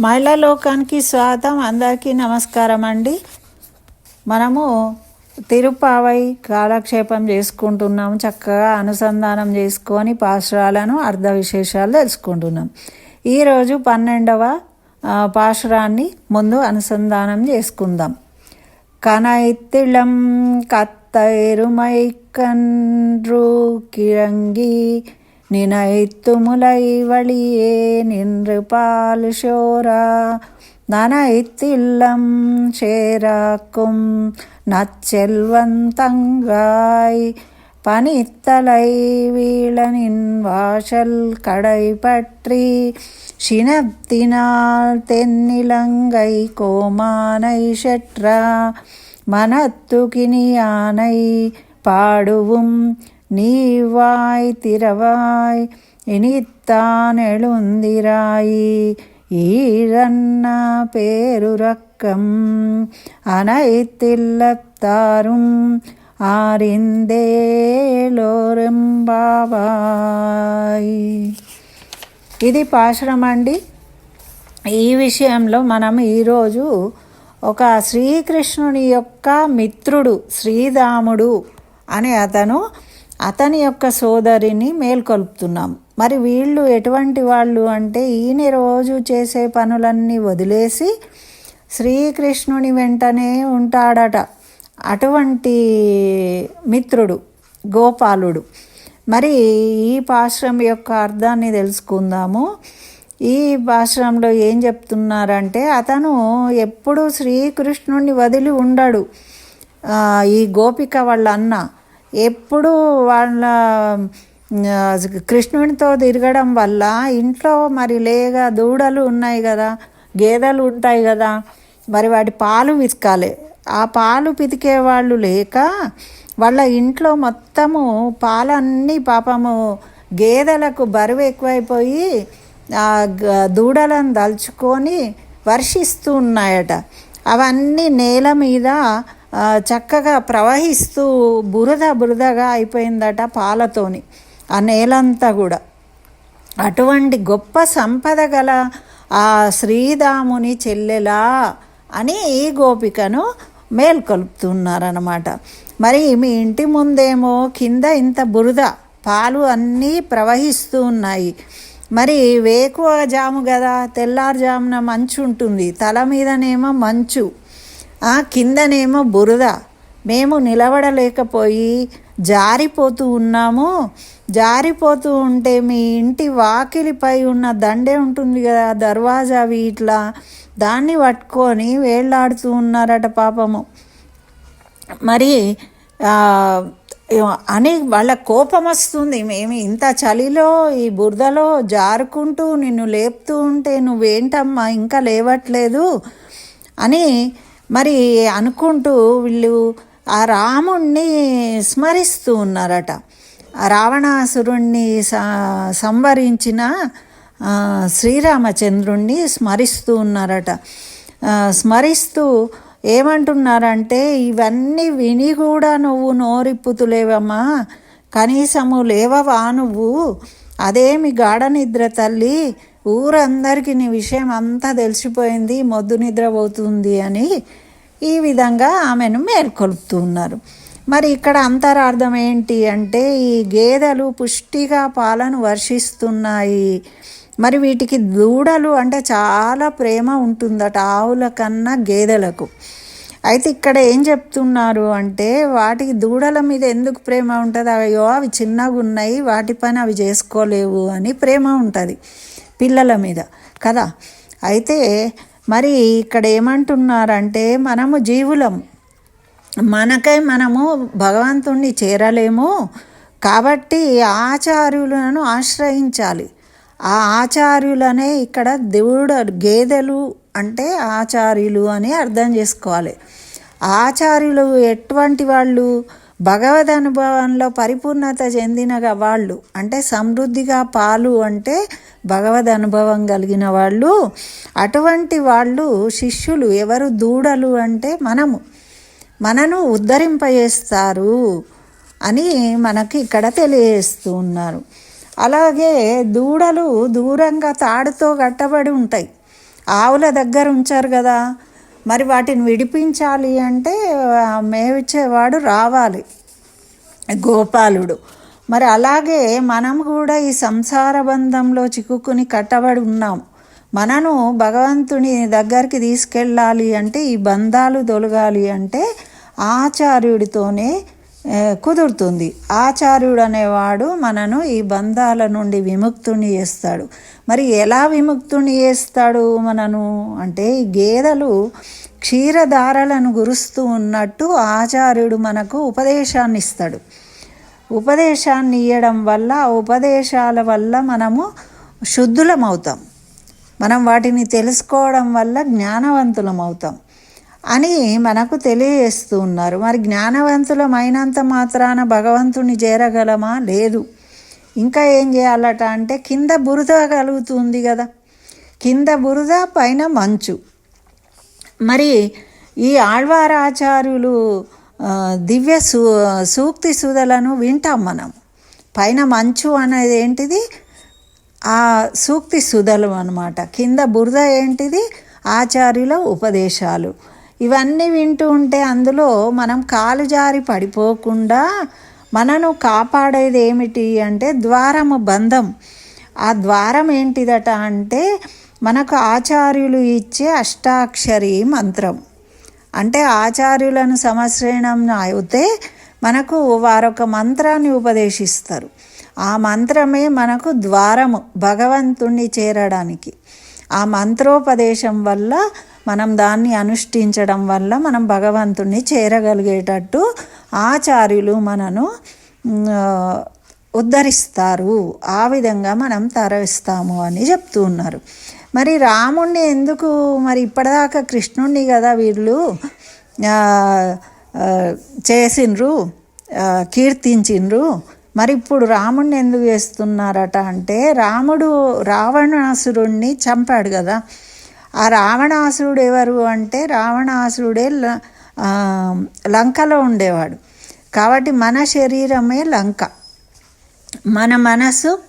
మహిళా లోకానికి స్వాగతం అందరికీ నమస్కారం అండి. మనము తిరుపావై కాలక్షేపం చేసుకుంటున్నాము. చక్కగా అనుసంధానం చేసుకొని పాశురాలను అర్ధ విశేషాలు తెలుసుకుంటున్నాం. ఈరోజు పన్నెండవ పాశురాన్ని ముందు అనుసంధానం చేసుకుందాం. కనైత్తిళం కత్తైరుమైకన్రు కిరంగి நினைத்து முலை வழியே நின்று பால் ஷோரா. நனைத்தில்லம் சேராக்கும் நச்செல்வன் தங்காய். பனித்தலை வீழனின் வாசல் கடை பற்றி சினத்தினால் தென்னிலங்கை கோமானை செற்றா மனத்துகினியானை பாடுவும் நீவாய் திரவாய் இனித்தான் எழுந்திராயி ஈழன்ன பேருரக்கம் அனைத்தில்லத்தாரும் ఆరిందేలోరెంబాబాయ్ ఇది పాశురం అండి ఈ విషయంలో మనం ఈరోజు ఒక శ్రీకృష్ణుని యొక్క మిత్రుడు శ్రీరాముడు అని అతను అతని యొక్క సోదరిని మేల్కొల్పుతున్నాం. మరి వీళ్ళు ఎటువంటి వాళ్ళు అంటే ఈయన రోజు చేసే పనులన్నీ వదిలేసి శ్రీకృష్ణుని వెంటనే ఉంటాడట. అటువంటి మిత్రుడు గోపాలుడు. మరి ఈ పాశ్రం యొక్క అర్థాన్ని తెలుసుకుందాము. ఈ పాశ్రంలో ఏం చెప్తున్నారంటే అతను ఎప్పుడు శ్రీకృష్ణుని వదిలి ఉండడు. ఈ గోపిక వాళ్ళ అన్న. ఎప్పుడు వాళ్ళ కృష్ణునితో తిరగడం వల్ల ఇంట్లో మరి లేగా దూడలు ఉన్నాయి కదా గేదెలు ఉంటాయి కదా మరి వాటి పాలు పితకాలి ఆ పాలు పితికే వాళ్ళు లేక వాళ్ళ ఇంట్లో మొత్తము పాలన్నీ పాపము గేదెలకు బరువు ఎక్కువైపోయి ఆ గ- దూడలను దలుచుకొని వర్షిస్తూ ఉన్నాయట. అవన్నీ నేల మీద చక్కగా ప్రవహిస్తూ బురద బురదగా అయిపోయిందట పాలతోని ఆ నేలంతా కూడా. అటువంటి గొప్ప సంపద గల ఆ శ్రీరాముని చెల్లెలా అని ఈ గోపికను మేల్కొలుపుతున్నారనమాట మరి మీ ఇంటి ముందేమో కింద ఇంత బురద పాలు అన్నీ ప్రవహిస్తూ ఉన్నాయి. మరి వేకువ జాము కదా తెల్లారుజామున మంచు ఉంటుంది తల మీదనేమో మంచు. ఆ కిందనేమో బురద. మేము నిలబడలేకపోయి జారిపోతూ ఉన్నాము. జారిపోతూ ఉంటే మీ ఇంటి వాకిలిపై ఉన్న దండే ఉంటుంది కదా దర్వాజావి ఇట్లా దాన్ని పట్టుకొని వేళ్ళాడుతూ ఉన్నారట పాపము. మరి అని వాళ్ళ కోపం వస్తుంది. మేము ఇంత చలిలో ఈ బురదలో జారుకుంటూ నిన్ను లేపుతూ ఉంటే నువ్వేంటమ్మా ఇంకా లేవట్లేదు అని మరి అనుకుంటూ వీళ్ళు ఆ రాముణ్ణి స్మరిస్తూ ఉన్నారట. రావణాసురుణ్ణి సంవరించిన శ్రీరామచంద్రుణ్ణి స్మరిస్తూ ఉన్నారట. స్మరిస్తూ ఏమంటున్నారంటే ఇవన్నీ విని కూడా నువ్వు నోరిప్పుతులేవమ్మా కనీసము లేవవా నువ్వు? అదేమి గాఢ నిద్ర తల్లి. ఊరందరికీ నీ విషయం అంతా తెలిసిపోయింది మొద్దు నిద్రపోతుంది అని ఈ విధంగా ఆమెను మేల్కొల్పుతూ ఉన్నారు. మరి ఇక్కడ అంతరార్థం ఏంటి అంటే ఈ గేదెలు పుష్టిగా పాలను వర్షిస్తున్నాయి. మరి వీటికి దూడలు అంటే చాలా ప్రేమ ఉంటుందట ఆవుల కన్నా గేదెలకు. అయితే ఇక్కడ ఏం చెప్తున్నారు అంటే వాటికి దూడల మీద ఎందుకు ప్రేమ ఉంటుంది? అయ్యో అవి చిన్నగా ఉన్నాయి వాటి పని అవి చేసుకోలేవు అని ప్రేమ ఉంటుంది. పిల్లల మీద. కదా? అయితే మరి ఇక్కడ ఏమంటున్నారంటే మనము జీవులం. మనకై మనము భగవంతుణ్ణి చేరలేము. కాబట్టి ఆచార్యులను ఆశ్రయించాలి. ఆ ఆచార్యులనే ఇక్కడ దేవుడు గేదెలు అంటే ఆచార్యులు అని అర్థం చేసుకోవాలి. ఆచార్యులు ఎటువంటి వాళ్ళు? భగవద్ అనుభవంలో పరిపూర్ణత చెందిన వాళ్ళు అంటే సమృద్ధిగా పాలు అంటే భగవద్ అనుభవం కలిగిన వాళ్ళు అటువంటి వాళ్ళు శిష్యులు ఎవరు? దూడలు అంటే మనము. మనను ఉద్ధరింపజేస్తారు అని మనకి ఇక్కడ తెలియజేస్తూ ఉన్నారు. అలాగే దూడలు దూరంగా తాడుతో కట్టబడి ఉంటాయి. ఆవుల దగ్గర ఉంచారు కదా. మరి వాటిని విడిపించాలి అంటే మేవిచ్చేవాడు రావాలి. గోపాలుడు. మరి అలాగే మనం కూడా ఈ సంసార బంధంలో చిక్కుకుని కట్టబడి ఉన్నాం. మనను భగవంతుని దగ్గరికి తీసుకెళ్ళాలి అంటే ఈ బంధాలు తొలగాలి అంటే ఆచార్యుడితోనే కుదురుతుంది. ఆచార్యుడు అనేవాడు మనను ఈ బంధాల నుండి విముక్తుని చేస్తాడు. మరి ఎలా విముక్తుని చేస్తాడు మనను? అంటే ఈ గేదెలు క్షీరధారలను గురుస్తూ ఉన్నట్టు ఆచార్యుడు మనకు ఉపదేశాన్ని ఇస్తాడు ఉపదేశాన్ని ఇవ్వడం వల్ల ఆ ఉపదేశాల వల్ల మనము శుద్ధులమవుతాం. మనం వాటిని తెలుసుకోవడం వల్ల జ్ఞానవంతులం అవుతాం అని మనకు తెలియజేస్తూ ఉన్నారు. మరి జ్ఞానవంతులమైనంత మాత్రాన భగవంతుని చేరగలమా? లేదు. ఇంకా ఏం చేయాలట అంటే కింద బురద కలుగుతుంది కదా. కింద బురద పైన మంచు. మరి ఈ ఆళ్వారాచార్యులు దివ్య సూ సూక్తి సుధలను వింటాం మనం. పైన మంచు అనేది ఏంటిది? ఆ సూక్తి సుధలు అనమాట కింద బురద ఏంటిది? ఆచార్యుల ఉపదేశాలు. ఇవన్నీ వింటూ ఉంటే అందులో మనం కాలు జారి పడిపోకుండా మనను కాపాడేది ఏమిటి అంటే ద్వారము బంధం. ఆ ద్వారం ఏంటిదట అంటే మనకు ఆచార్యులు ఇచ్చే అష్టాక్షరి మంత్రం. అంటే ఆచార్యులను సమశ్రయణం అయితే మనకు వారొక మంత్రాన్ని ఉపదేశిస్తారు. ఆ మంత్రమే మనకు ద్వారము భగవంతుణ్ణి చేరడానికి. ఆ మంత్రోపదేశం వల్ల మనం దాన్ని అనుష్ఠించడం వల్ల మనం భగవంతుణ్ణి చేరగలిగేటట్టు ఆచార్యులు మనను ఉద్ధరిస్తారు. ఆ విధంగా మనం తరవిస్తాము అని చెప్తూ ఉన్నారు. మరి రాముణ్ణి ఎందుకు మరి ఇప్పటిదాకా కృష్ణుణ్ణి కదా వీళ్ళు చేసిండ్రు కీర్తించిండ్రు. మరి ఇప్పుడు రాముణ్ణి ఎందుకు చేస్తున్నారట అంటే రాముడు రావణాసురుణ్ణి చంపాడు కదా. ఆ రావణాసురుడు ఎవరు అంటే రావణాసురుడే ల- లంకలో ఉండేవాడు. కాబట్టి మన శరీరమే లంక. మన మనసు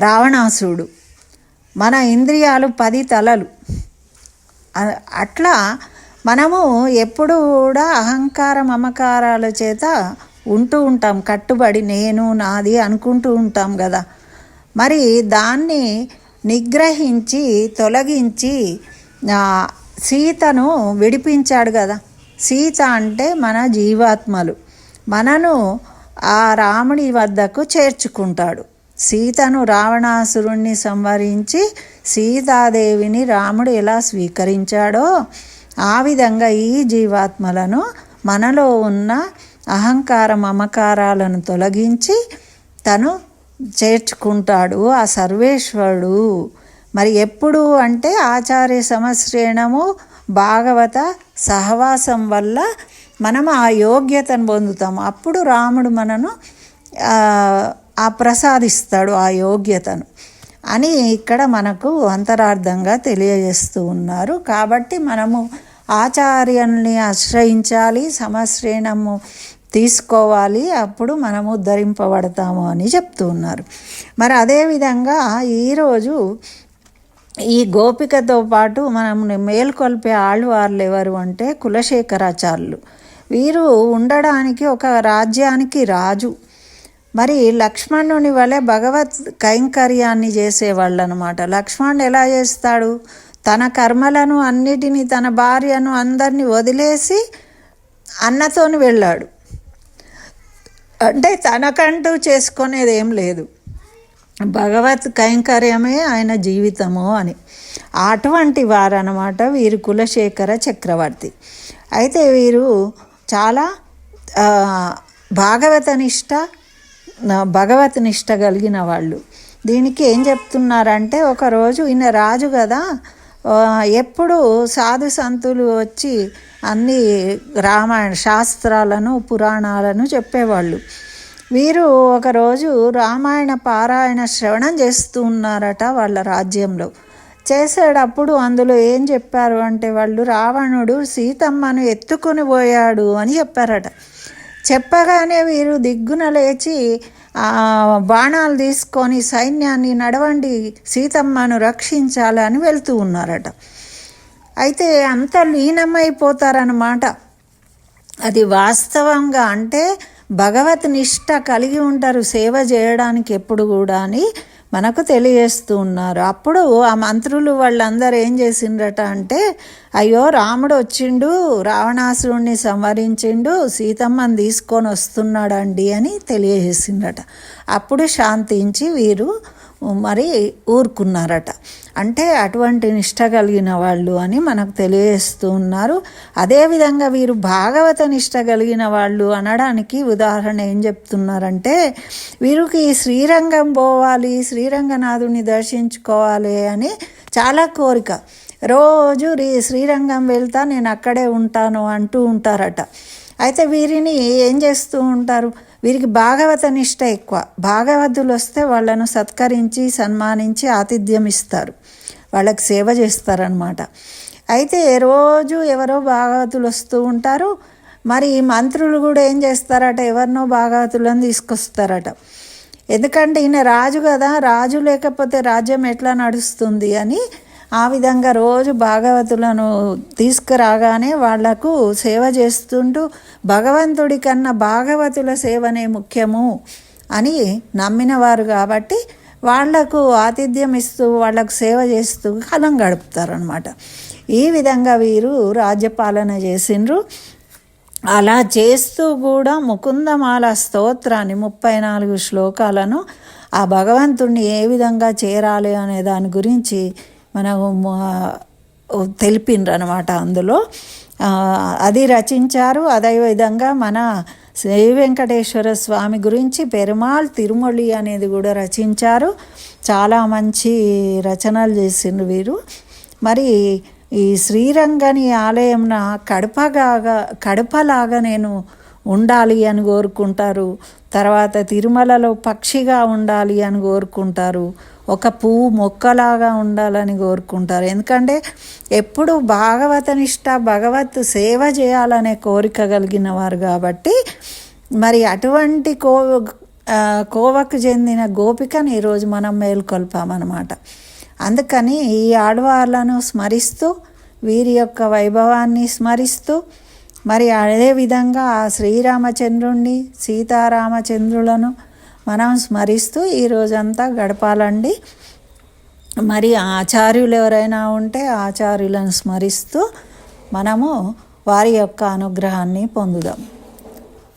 రావణాసురుడు. మన ఇంద్రియాలు పది తలలు. అట్లా మనము ఎప్పుడు కూడా అహంకార మమకారాల చేత ఉంటూ ఉంటాం. కట్టుబడి నేను నాది అనుకుంటూ ఉంటాం కదా. మరి దాన్ని నిగ్రహించి తొలగించి సీతను విడిపించాడు కదా. సీత అంటే మన జీవాత్మలు. మనను ఆ రాముడి వద్దకు చేర్చుకుంటాడు. సీతను రావణాసురుణ్ణి సంవరించి సీతాదేవిని రాముడు ఎలా స్వీకరించాడో ఆ విధంగా ఈ జీవాత్మలను మనలో ఉన్న అహంకార మమకారాలను తొలగించి తను చేర్చుకుంటాడు ఆ సర్వేశ్వరుడు. మరి ఎప్పుడు అంటే ఆచార్య సమశ్రేణము భాగవత సహవాసం వల్ల మనం ఆ యోగ్యతను పొందుతాము. అప్పుడు రాముడు మనను ఆ, ఆ ప్రసాదిస్తాడు ఆ యోగ్యతను అని ఇక్కడ మనకు అంతరార్థంగా తెలియజేస్తూ ఉన్నారు. కాబట్టి మనము ఆచార్యుల్ని ఆశ్రయించాలి సమశ్రేణము తీసుకోవాలి అప్పుడు మనము ఉద్ధరింపబడతాము అని చెప్తూ ఉన్నారు. మరి అదేవిధంగా ఈరోజు ఈ గోపికతో పాటు మనం మేల్కొల్పే ఆళ్వార్లు ఎవరు అంటే కులశేఖరాచార్యులు. వీరు ఉండడానికి ఒక రాజ్యానికి రాజు. మరి లక్ష్మణుని వలె భగవత్ కైంకర్యాన్ని చేసేవాళ్ళు అనమాట లక్ష్మణుడు ఎలా చేస్తాడు? తన కర్మలను అన్నిటినీ తన భార్యను అందరినీ వదిలేసి అన్నతోని వెళ్ళాడు. అంటే తనకంటూ చేసుకునేది ఏం లేదు. భగవత్ కైంకర్యమే ఆయన జీవితము అని. అటువంటి వారనమాట వీరు కులశేఖర చక్రవర్తి. అయితే వీరు చాలా భాగవత నిష్ట భగవత్ నిష్ట కలిగిన వాళ్ళు. దీనికి ఏం చెప్తున్నారంటే ఒకరోజు ఈయన రాజు కదా ఎప్పుడు సాధు సంతులు వచ్చి అన్ని రామాయణ శాస్త్రాలను పురాణాలను చెప్పేవాళ్ళు. వీరు ఒకరోజు రామాయణ పారాయణ శ్రవణం చేస్తూ ఉన్నారట వాళ్ళ రాజ్యంలో. చేసేటప్పుడు అందులో ఏం చెప్పారు అంటే వాళ్ళు రావణుడు సీతమ్మను ఎత్తుకొని పోయాడు అని చెప్పారట. చెప్పగానే వీరు దిగ్గున లేచి బాణాలు తీసుకొని సైన్యాన్ని నడవండి సీతమ్మను రక్షించాలని వెళ్తూ ఉన్నారట. అయితే అంత లీనమైపోతారన్నమాట. అది వాస్తవంగా అంటే భగవత్ నిష్ట కలిగి ఉంటారు సేవ చేయడానికి ఎప్పుడు కూడా అని మనకు తెలియజేస్తూ ఉన్నారు. అప్పుడు ఆ మంత్రులు వాళ్ళందరూ ఏం చేసిండ్రట అంటే అయ్యో రాముడు వచ్చిండు రావణాసురుణ్ణి సంహరించిండు సీతమ్మని తీసుకొని వస్తున్నాడండి అని తెలియజేసిండ్రట. అప్పుడు శాంతించి వీరు మరి ఊరుకున్నారట. అంటే అటువంటి నిష్ట కలిగిన వాళ్ళు అని మనకు తెలియజేస్తూ ఉన్నారు. అదేవిధంగా వీరు భాగవత నిష్ట కలిగిన వాళ్ళు అనడానికి ఉదాహరణ ఏం చెప్తున్నారంటే వీరికి శ్రీరంగం పోవాలి శ్రీరంగనాథుని దర్శించుకోవాలి అని చాలా కోరిక. రోజు శ్రీరంగం వెళ్తా నేను అక్కడే ఉంటాను అంటూ ఉంటారట. అయితే వీరిని ఏం చేస్తూ ఉంటారు? వీరికి భాగవత నిష్ట ఎక్కువ. భాగవతులు వస్తే వాళ్ళను సత్కరించి సన్మానించి ఆతిథ్యం ఇస్తారు. వాళ్ళకి సేవ చేస్తారనమాట అయితే రోజు ఎవరో భాగవతులు వస్తూ ఉంటారు. మరి మంత్రులు కూడా ఏం చేస్తారట? ఎవరినో భాగవతులను తీసుకొస్తారట. ఎందుకంటే ఈయన రాజు కదా. రాజు లేకపోతే రాజ్యం ఎట్లా నడుస్తుంది అని ఆ విధంగా రోజు భాగవతులను తీసుకురాగానే వాళ్ళకు సేవ చేస్తుంటూ భగవంతుడి కన్నా భాగవతుల సేవనే ముఖ్యము అని నమ్మినవారు కాబట్టి వాళ్ళకు ఆతిథ్యం ఇస్తూ వాళ్ళకు సేవ చేస్తూ కాలం గడుపుతారనమాట ఈ విధంగా వీరు రాజ్యపాలన చేసిండ్రు. అలా చేస్తూ కూడా ముకుందమాల స్తోత్రాన్ని ముప్పై నాలుగు శ్లోకాలను ఆ భగవంతుణ్ణి ఏ విధంగా చేరాలి అనే దాని గురించి మనకు తెలిపిండ్రు అనమాట అందులో. అది రచించారు. అదేవిధంగా మన శ్రీ వెంకటేశ్వర స్వామి గురించి పెరుమాళ్ తిరుమొళి అనేది కూడా రచించారు. చాలా మంచి రచనలు చేసిండ్రు వీరు. మరి ఈ శ్రీరంగని ఆలయంన కడపగా కడపలాగా నేను ఉండాలి అని కోరుకుంటారు. తర్వాత తిరుమలలో పక్షిగా ఉండాలి అని కోరుకుంటారు. ఒక పువ్వు మొక్కలాగా ఉండాలని కోరుకుంటారు. ఎందుకంటే ఎప్పుడు భాగవతనిష్ట భగవత్ సేవ చేయాలనే కోరిక కలిగిన వారు కాబట్టి మరి అటువంటి కో కోవకు చెందిన గోపికని ఈరోజు మనం మేల్కొల్పామన్నమాట. అందుకని ఈ ఆడవార్లను స్మరిస్తూ వీరి యొక్క వైభవాన్ని స్మరిస్తూ మరి అదేవిధంగా ఆ శ్రీరామచంద్రుణ్ణి సీతారామచంద్రులను మనం స్మరిస్తూ ఈ రోజంతా గడపాలండి. మరి ఆచార్యులు ఎవరైనా ఉంటే ఆచార్యులను స్మరిస్తూ మనము వారి యొక్క అనుగ్రహాన్ని పొందుదాం.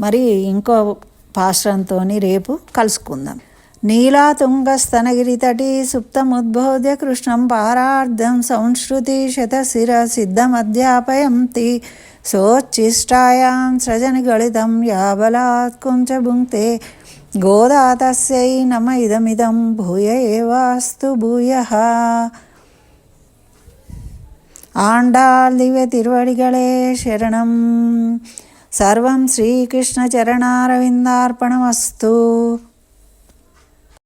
మరి ఇంకో పాశ్రంతో రేపు కలుసుకుందాం. నీలాతుంగస్తనగిరితటీ సుప్తముద్బోధ్య కృష్ణం పారార్థం సంశ్రుతి శతశిర సిద్ధమధ్యాపయంతి సోచ్చిష్టాయాం సృజనిగళితం యాబలాత్ కుంచభుంక్తే గోదాతస్యై నమ ఇదమిదం భూయ ఏవాస్తు భూయ. ఆండాల్ దివ్య తిరువడిగళే శరణం. సర్వం శ్రీకృష్ణ చరణారవిందార్పణమస్తు